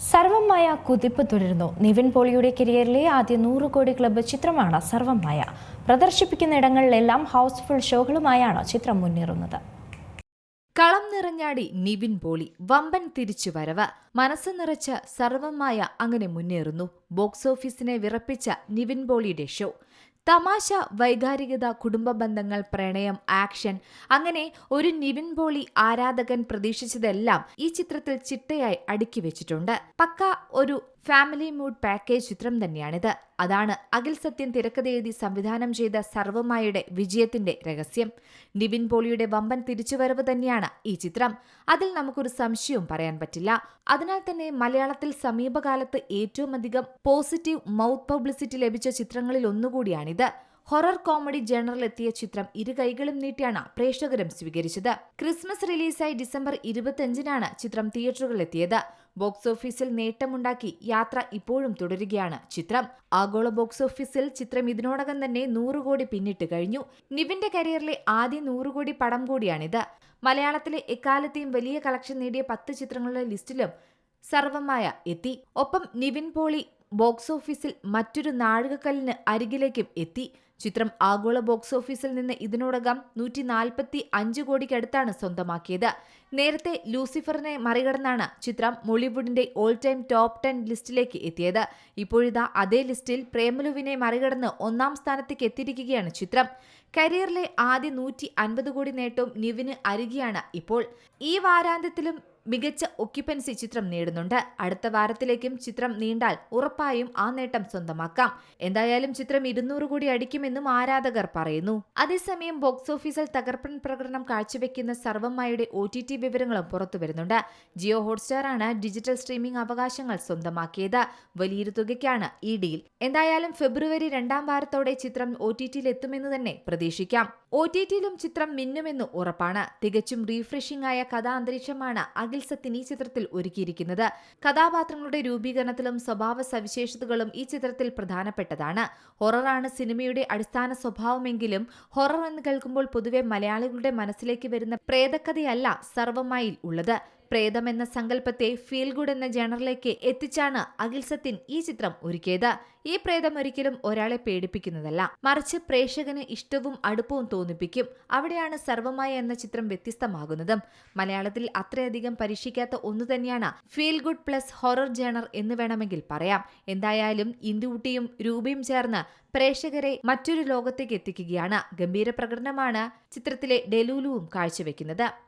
സർവമായ കുതിപ്പ് തുടരുന്നു. നിവിൻ പോളിയുടെ കരിയറിലെ ആദ്യ നൂറ് കോടി ക്ലബ്ബ് ചിത്രമാണ് സർവമായ പ്രദർശിപ്പിക്കുന്ന ഇടങ്ങളിലെല്ലാം ഹൗസ്ഫുൾ ഷോകളുമായാണ് ചിത്രം മുന്നേറുന്നത്. കളം നിറഞ്ഞാടി നിവിൻ പോളി വമ്പൻ തിരിച്ചുവരവ്. മനസ്സ് നിറച്ച സർവമായ അങ്ങനെ മുന്നേറുന്നു. ബോക്സ് ഓഫീസിനെ വിറപ്പിച്ച നിവിൻ പോളിയുടെ ഷോ. തമാശ വൈകാരികത കുടുംബ ബന്ധങ്ങൾ പ്രണയം ആക്ഷൻ അങ്ങനെ ഒരു നിവിൻ പോളി ആരാധകൻ പ്രതീക്ഷിച്ചതെല്ലാം ഈ ചിത്രത്തിൽ ചിട്ടയായി അടുക്കി വെച്ചിട്ടുണ്ട്. പക്ക ഒരു ഫാമിലി മൂഡ് പാക്കേജ് ചിത്രം തന്നെയാണിത്. അതാണ് അഖിൽ സത്യൻ തിരക്കഥയെഴുതി സംവിധാനം ചെയ്ത സർവമായുടെ വിജയത്തിന്റെ രഹസ്യം. നിവിൻ പോളിയുടെ വമ്പൻ തിരിച്ചുവരവ് തന്നെയാണ് ഈ ചിത്രം. അതിൽ നമുക്കൊരു സംശയവും പറയാൻ പറ്റില്ല. അതിനാൽ തന്നെ മലയാളത്തിൽ സമീപകാലത്ത് ഏറ്റവും അധികം പോസിറ്റീവ് മൗത്ത് പബ്ലിസിറ്റി ലഭിച്ച ചിത്രങ്ങളിൽ ഒന്നുകൂടിയാണിത്. ഹൊറർ കോമഡി ജേണറിലെത്തിയ ചിത്രം ഇരു കൈകളും നീട്ടിയാണ് പ്രേക്ഷകരും സ്വീകരിച്ചത്. ക്രിസ്മസ് റിലീസായി ഡിസംബർ ഇരുപത്തിയഞ്ചിനാണ് ചിത്രം തിയേറ്ററുകളിലെത്തിയത് ബോക്സ് ഓഫീസിൽ നേട്ടമുണ്ടാക്കി യാത്ര ഇപ്പോഴും തുടരുകയാണ് ചിത്രം. ആഗോള ബോക്സ് ഓഫീസിൽ ചിത്രം ഇതിനോടകം തന്നെ നൂറ് കോടി പിന്നിട്ട് കഴിഞ്ഞു. നിവിന്റെ കരിയറിലെ ആദ്യ നൂറ് കോടി പടം കൂടിയാണിത്. മലയാളത്തിലെ എക്കാലത്തെയും വലിയ കളക്ഷൻ നേടിയ പത്ത് ചിത്രങ്ങളുടെ ലിസ്റ്റിലും സർവമായ എത്തി. ഒപ്പം നിവിൻ പോളി ബോക്സ് ഓഫീസിൽ മറ്റൊരു നാഴികക്കല്ലിന് അരികിലേക്കും എത്തി. ചിത്രം ആഗോള ബോക്സ് ഓഫീസിൽ നിന്ന് ഇതിനോടകം നൂറ്റി നാൽപ്പത്തി അഞ്ച് കോടിക്കടുത്താണ് സ്വന്തമാക്കിയത്. നേരത്തെ ലൂസിഫറിനെ മറികടന്നാണ് ചിത്രം മോളിവുഡിന്റെ ഓൾ ടൈം ടോപ്പ് ടെൻ ലിസ്റ്റിലേക്ക് എത്തിയത്. ഇപ്പോഴിതാ അതേ ലിസ്റ്റിൽ പ്രേമലുവിനെ മറികടന്ന് ഒന്നാം സ്ഥാനത്തേക്ക് എത്തിയിരിക്കുകയാണ് ചിത്രം. കരിയറിലെ ആദ്യ നൂറ്റി അൻപത് കോടി നേട്ടവും നിവിന് അരികെയാണ് ഇപ്പോൾ. ഈ വാരാന്ത്യത്തിലും മികച്ച ഒക്യുപ്പൻസി ചിത്രം നേടുന്നുണ്ട്. അടുത്ത വാരത്തിലേക്കും ചിത്രം നീണ്ടാൽ ഉറപ്പായും ആ നേട്ടം സ്വന്തമാക്കാം. എന്തായാലും ചിത്രം ഇരുന്നൂറ് കോടി അടിക്കുമെന്നും ആരാധകർ പറയുന്നു. അതേസമയം ബോക്സ് ഓഫീസിൽ തകർപ്പൻ പ്രകടനം കാഴ്ചവെക്കുന്ന സർവമ്മയുടെ ഒ ടി ടി വിവരങ്ങളും പുറത്തുവരുന്നുണ്ട്. ജിയോ ഹോട്ട്സ്റ്റാറാണ് ഡിജിറ്റൽ സ്ട്രീമിംഗ് അവകാശങ്ങൾ സ്വന്തമാക്കിയത്. വലിയൊരു തുകയ്ക്കാണ് ഈ ഡീൽ. എന്തായാലും ഫെബ്രുവരി രണ്ടാം വാരത്തോടെ ചിത്രം ഒ ടി ടിയിൽ എത്തുമെന്ന് തന്നെ പ്രതീക്ഷിക്കാം. ഒ ടി ടിയിലും ചിത്രം മിന്നുമെന്ന് ഉറപ്പാണ്. തികച്ചും റീഫ്രഷിംഗ് ആയ കഥാന്തരീക്ഷമാണ് അഖിൽ സത്യൻ ഈ ചിത്രത്തിൽ ഒരുക്കിയിരിക്കുന്നത്. കഥാപാത്രങ്ങളുടെ രൂപീകരണത്തിലും സ്വഭാവ സവിശേഷതകളും ഈ ചിത്രത്തിൽ പ്രധാനപ്പെട്ടതാണ്. ഹൊററാണ് സിനിമയുടെ അടിസ്ഥാന സ്വഭാവമെങ്കിലും ഹൊറർ എന്ന് കേൾക്കുമ്പോൾ പൊതുവെ മലയാളികളുടെ മനസ്സിലേക്ക് വരുന്ന പ്രേതകഥയല്ല സർവമായി ഉള്ളത്. പ്രേതം എന്ന സങ്കല്പത്തെ ഫീൽ ഗുഡ് എന്ന ജേണറിലേക്ക് എത്തിച്ചാണ് അഖിൽ സത്യൻ ഈ ചിത്രം ഒരുക്കിയത്. ഈ പ്രേതം ഒരിക്കലും ഒരാളെ പേടിപ്പിക്കുന്നതല്ല. മറിച്ച് പ്രേക്ഷകന് ഇഷ്ടവും അടുപ്പവും തോന്നിപ്പിക്കും. അവിടെയാണ് സർവമായ എന്ന ചിത്രം വ്യത്യസ്തമാകുന്നതും. മലയാളത്തിൽ അത്രയധികം പരീക്ഷിക്കാത്ത ഒന്നു തന്നെയാണ് feel good plus horror genre എന്ന് വേണമെങ്കിൽ പറയാം. എന്തായാലും ഇന്ദുകുട്ടിയും രൂപയും ചേർന്ന് പ്രേക്ഷകരെ മറ്റൊരു ലോകത്തേക്ക് എത്തിക്കുകയാണ്. ഗംഭീര പ്രകടനമാണ് ചിത്രത്തിലെ ഡെലൂലുവും കാഴ്ചവെക്കുന്നത്.